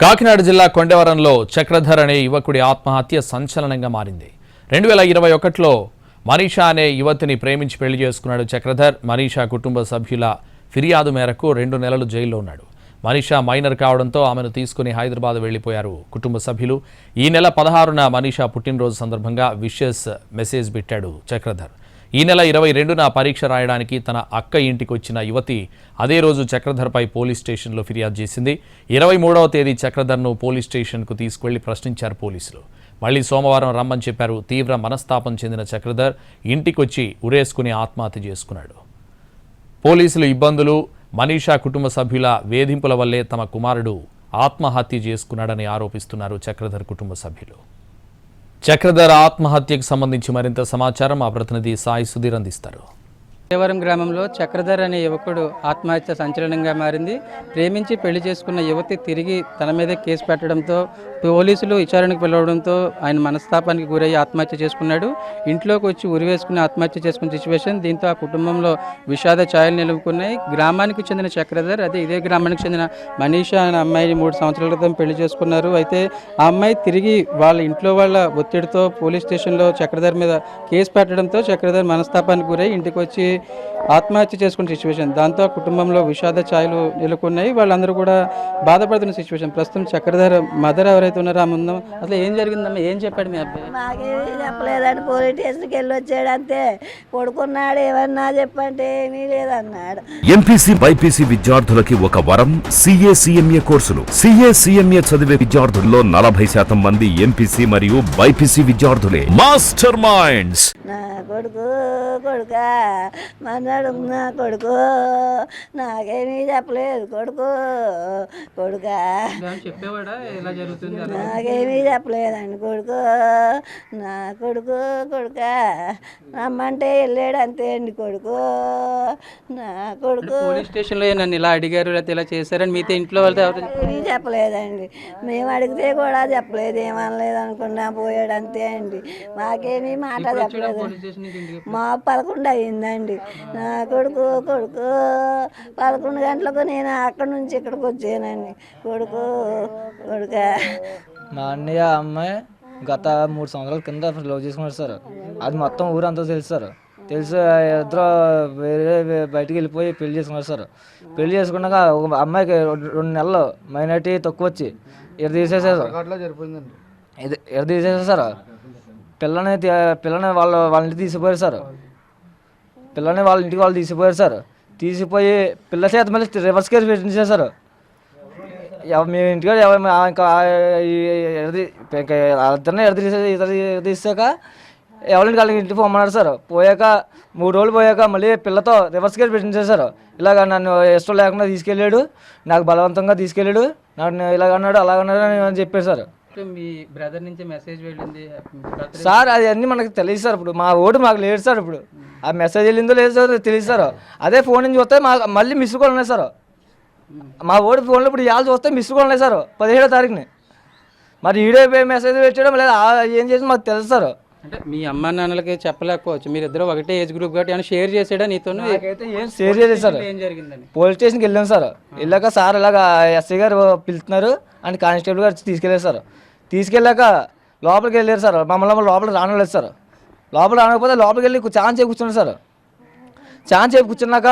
కాకినాడ జిల్లా కొండవరంలో చక్రధర్ అనే యువకుడి ఆత్మహత్య సంచలనంగా మారింది. రెండు వేల ఇరవై ఒకటిలో మనీషా అనే యువతిని ప్రేమించి పెళ్ళి చేసుకున్నాడు చక్రధర్. మనీషా కుటుంబ సభ్యుల ఫిర్యాదు మేరకు రెండు నెలలు జైల్లో ఉన్నాడు. మనీషా మైనర్ కావడంతో ఆమెను తీసుకుని హైదరాబాద్ వెళ్ళిపోయారు కుటుంబ సభ్యులు. ఈ నెల పదహారున మనీషా పుట్టినరోజు సందర్భంగా విషెస్ మెసేజ్ పెట్టాడు చక్రధర్. ఈ నెల ఇరవై రెండున పరీక్ష రాయడానికి తన అక్క ఇంటికి వచ్చిన యువతి అదే రోజు చక్రధర్పై పోలీస్ స్టేషన్లో ఫిర్యాదు చేసింది. ఇరవై మూడవ తేదీ చక్రధర్ను పోలీస్ స్టేషన్కు తీసుకువెళ్ళి ప్రశ్నించారు పోలీసులు. మళ్ళీ సోమవారం రమ్మని చెప్పారు. తీవ్ర మనస్తాపం చెందిన చక్రధర్ ఇంటికొచ్చి ఉరేసుకుని ఆత్మహత్య చేసుకున్నాడు. పోలీసులు ఇబ్బందులు మనీషా కుటుంబ సభ్యుల వేధింపుల వల్లే తమ కుమారుడు ఆత్మహత్య చేసుకున్నాడని ఆరోపిస్తున్నారు చక్రధర్ కుటుంబ సభ్యులు. చక్రధర ఆత్మహత్యకు సంబంధించి మరింత సమాచారం మా ప్రతినిధి సాయి సుధీర్ అందిస్తారు. దేవరం గ్రామంలో చక్రధర్ అనే యువకుడు ఆత్మహత్య సంచలనంగా మారింది. ప్రేమించి పెళ్ళి చేసుకున్న యువతి తిరిగి తన మీదే కేసు పెట్టడంతో పోలీసులు విచారణకు పిలవడంతో ఆయన మనస్తాపానికి గురయ్యి ఆత్మహత్య చేసుకున్నాడు. ఇంట్లోకి వచ్చి ఉరివేసుకుని ఆత్మహత్య చేసుకున్న సిచ్యువేషన్ దీంతో ఆ కుటుంబంలో విషాద ఛాయలు నిలుపుకున్నాయి. గ్రామానికి చెందిన చక్రధర్ అదే ఇదే గ్రామానికి చెందిన మనీషా అనే అమ్మాయిని మూడు సంవత్సరాల క్రితం పెళ్ళి చేసుకున్నారు. అయితే ఆ అమ్మాయి తిరిగి వాళ్ళ ఇంట్లో వాళ్ళ ఒత్తిడితో పోలీస్ స్టేషన్లో చక్రధర్ మీద కేసు పెట్టడంతో చక్రధర్ మనస్తాపానికి గురై ఇంటికి వచ్చి ఆత్మహత్య చేసుకున్న సిచ్యువేషన్. దాంతో ఆ కుటుంబంలో విషాద ఛాయలు నెలకొన్నాయి వాళ్ళందరూ కూడా బాధపడుతున్న సిచ్యువేషన్. ప్రస్తుతం చక్రధర్ మదర్ ఎవరైతే ఉన్నారో ఆ ముందు అసలు ఏం జరిగిందమ్మా? ఏం చెప్పాడు మీ అబ్బాయి? నాకేమీ చెప్పలేదండి పోలీస్ స్టేషన్కి వెళ్ళి వచ్చాడు అంతే. పడుకున్నాడు ఏమన్నా చెప్పంటే ఏమీ లేదన్నాడు. ఎంపీసీ బైపీసీ విద్యార్థులకి ఒక వరం సిఏ సిఎంఏ కోర్సులు. సిఏ సిఎంఏ చదివే విద్యార్థుల్లో నలభై శాతం మంది ఎంపీసీ మరియు బైపీసీ విద్యార్థులే. Master minds. నా కొడుకు కొడుక మన్నాడు నా కొడుకు నాకేమీ చెప్పలేదు కొడుకు. కొడుక. చెప్పేవాడా? ఎలా జరుగుతుంది? నాకేమీ చెప్పలేదండి. కొడుకు నా కొడుకు కొడుక రమ్మంటే వెళ్ళాడు అంతే అండి కొడుకు. నా కొడుకు పోలీస్ స్టేషన్లో నన్ను ఇలా అడిగారు లేకపోతే ఇలా చేశారని మీతో ఇంట్లో వాళ్ళతో ఎవరు ఏమీ చెప్పలేదండి. మేము అడిగితే కూడా చెప్పలేదు ఏమనలేదు అనుకున్నా పోయాడు అంతే అండి. మాకేమీ మాట చెప్పలేదు. మా పదకొండు అయ్యిందండి నా కొడుకు కొడుకు పదకొండు గంటలకు నేను అక్కడి నుంచి ఇక్కడికి వచ్చానండి. కొడుకు కొడుక మా అన్నయ్య అమ్మాయి గత మూడు సంవత్సరాల కింద లవ్ చేసుకున్నారు సార్. అది మొత్తం ఊరంతా తెలుసు సార్. తెలుసు ఇద్దరు వేరే బయటికి వెళ్ళిపోయి పెళ్ళి చేసుకున్నారు సార్. పెళ్ళి చేసుకున్నాక ఒక అమ్మాయికి రెండు నెలలు మైనార్టీ తక్కువ వచ్చి ఎడ తీసేసారు ఇది తీసేసారు సార్. పిల్లని పిల్లని వాళ్ళ వాళ్ళ ఇంటికి తీసిపోయారు సార్. పిల్లని వాళ్ళ ఇంటికి వాళ్ళు తీసిపోయారు సార్. తీసిపోయి పిల్ల చేత మళ్ళీ రివర్స్ కేసు పెట్టించారు సార్ ఎవ- మీ ఇంటికాడ ఎవ- మా- ఇంకా ఆ- ఈ- ఎడది ఇంకా ఇద్దరిని ఎడ తీసే ఇద్దరు తీసాక ఎవరింటి వాళ్ళకి ఇంటికి పోమన్నారు సార్. పోయాక మూడు రోజులు పోయాక మళ్ళీ పిల్లతో రివర్స్ కేసు పెట్టించేశారు ఇలాగ నన్ను ఇష్టం లేకుండా తీసుకెళ్ళాడు. నాకు బలవంతంగా తీసుకెళ్ళాడు. నన్ను ఇలాగ అన్నాడు అలాగ అన్నాడు అని చెప్పారు సార్. మీ బ్రదర్ నుంచి మెసేజ్ వెళ్ళింది సార్ అది అన్నీ మనకు తెలియదు సార్ ఇప్పుడు. మా ఓటు మాకు లేదు సార్ ఇప్పుడు. ఆ మెసేజ్ వెళ్ళిందో లేదు సార్ తెలియదు సార్. అదే ఫోన్ నుంచి వస్తే మా మళ్ళీ మిస్ కాల్ ఉన్నాయి సార్. మా ఓడి ఫోన్లో ఇప్పుడు ఇవాళ చూస్తే మిస్ ఉన్నాయి సార్. పదిహేడో తారీఖుని. మరి ఈడే మెసేజ్ పెట్టడం లేదా ఏం చేసి మాకు తెలుసు సార్. అంటే మీ అమ్మ నాన్నలకి చెప్పలేకపోవచ్చు. మీరు ఇద్దరు ఒకటే ఏజ్ గ్రూప్ కాబట్టి ఏమైనా షేర్ చేసాడా నీతో ఏం షేర్ చేయలేదు సార్. ఏం పోలీస్ స్టేషన్కి వెళ్ళాం సార్. వెళ్ళాక సార్ ఇలాగ ఎస్ఐ గారు పిలుస్తున్నారు అని కానిస్టేబుల్ గారు తీసుకెళ్ళారు సార్. తీసుకెళ్ళాక లోపలికి వెళ్ళారు సార్. మమ్మల్ని లోపలికి రానలేదు సార్. లోపల రానకపోతే లోపలికి వెళ్ళి ఛాన్స్ చేసి కూర్చున్నారు సార్. ఛాన్స్ చేసి కూర్చున్నాక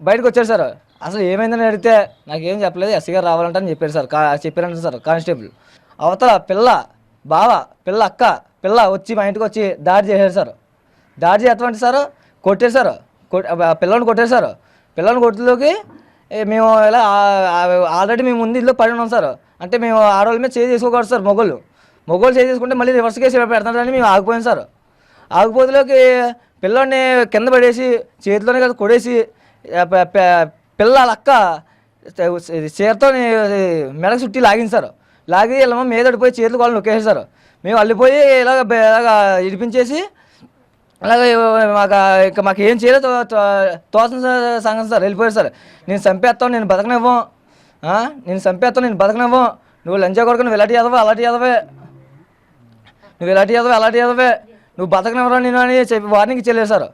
బయటకు వచ్చారు సార్. అసలు ఏమైందని అడిగితే నాకేం చెప్పలేదు ఎస్ఐ గారు రావాలంటని చెప్పారు సార్. కా చెప్పారంట సార్ కానిస్టేబుల్. అవతల పిల్ల బావ పిల్ల అక్క పిల్ల వచ్చి మా ఇంటికి వచ్చి దాడి చేశారు సార్. దాడి చేస్తామంటే సార్ కొట్టేశారు కొట్- పిల్లని కొట్టేశారు పిల్లని కొట్టులోకి మేము ఇలా ఆల్రెడీ మేము ముందు ఇంట్లో పడి ఉన్నాం సార్. అంటే మేము ఆడవాళ్ళ మీద చేయి చేసుకోకూడదు సార్ మొగోళ్ళు. మొగోళ్ళు చేయి చేసుకుంటే మళ్ళీ రివర్స్ కేసు పెడతారని మేము ఆగిపోయాం సార్. ఆగిపోతులోకి పిల్లోడిని కింద పడేసి చేతిలోనే కదా కొడేసి పిల్లల అక్క చీరతో మెడకు చుట్టి లాగించారు లాగి ఇలా మీద పడిపోయి చీరలు వాళ్ళు నొక్కేసారు మేము అల్లిపోయి ఇలాగ ఇలాగ ఇడిపించేసి అలాగే మాకు ఇంకా మాకు ఏం చేయలేదు తో- తోసిన సంగతి సార్. వెళ్ళిపోయారు సార్. నేను చంపేస్తాను నేను బతకనివ్వం. నేను చంపేస్తాను నేను బతకనివ్వం. నువ్వు లంచా కొడుకు నువ్వు ఇలాంటి ఎదవే అలాంటి ఎదవే నువ్వు ఇలాంటి ఎదవే అలాంటి ఎదవే నువ్వు బతకనివ్వరా నేను అని చెప్పి వార్నింగ్ ఇచ్చేలేదు సార్.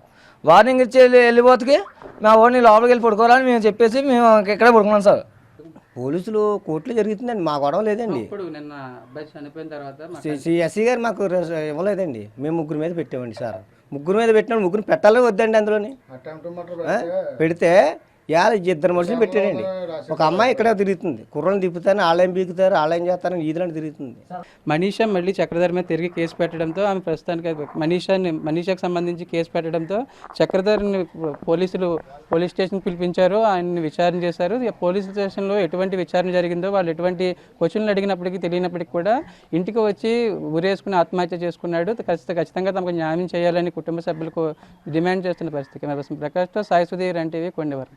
వార్నింగ్ ఇచ్చి వెళ్ళి వెళ్ళిపోతుకి మా ఓడిని లోపలికి వెళ్ళి పడుకోవాలని మేము చెప్పేసి మేము ఇక్కడే పడుకున్నాం సార్. పోలీసులు కోర్టులో జరుగుతుందండి. మా గొడవ లేదండి. ఇప్పుడు నిన్న అబ్బాయి చనిపోయిన తర్వాత మా సి- సి- ఎస్సీ గారు మాకు ఇవ్వలేదండి. మేము ముగ్గురు మీద పెట్టామండి సార్. ముగ్గురు మీద పెట్టిన ముగ్గురు పెట్టాలో వద్దండి అందులోని? పెడితే ఇవాళ ఇద్దరు మనుషులు పెట్టారండి. ఒక అమ్మాయి ఇక్కడ తిరుగుతుంది. కుర్రలు తిప్పుతారు వాళ్ళేం బీకుతారు వాళ్ళేం చేస్తారని ఈదులని తిరుగుతుంది. మనీషా మళ్ళీ చక్రధర్ మీద తిరిగి కేసు పెట్టడంతో ఆమె ప్రస్తుతానికి మనీషాని మనీషాకి సంబంధించి కేసు పెట్టడంతో చక్రధర్ని పోలీసులు పోలీస్ స్టేషన్కి పిలిపించారు ఆయన్ని విచారణ చేశారు. పోలీస్ స్టేషన్లో ఎటువంటి విచారణ జరిగిందో వాళ్ళు ఎటువంటి క్వశ్చన్లు అడిగినప్పటికీ తెలియనప్పటికీ కూడా ఇంటికి వచ్చి ఉరేసుకుని ఆత్మహత్య చేసుకున్నాడు. ఖచ్చితంగా ఖచ్చితంగా తమకు న్యాయం చేయాలని కుటుంబ సభ్యులకు డిమాండ్ చేస్తున్న పరిస్థితి. ప్రకాష్తో సాయి సుధీర్ అంటే కొండవరం.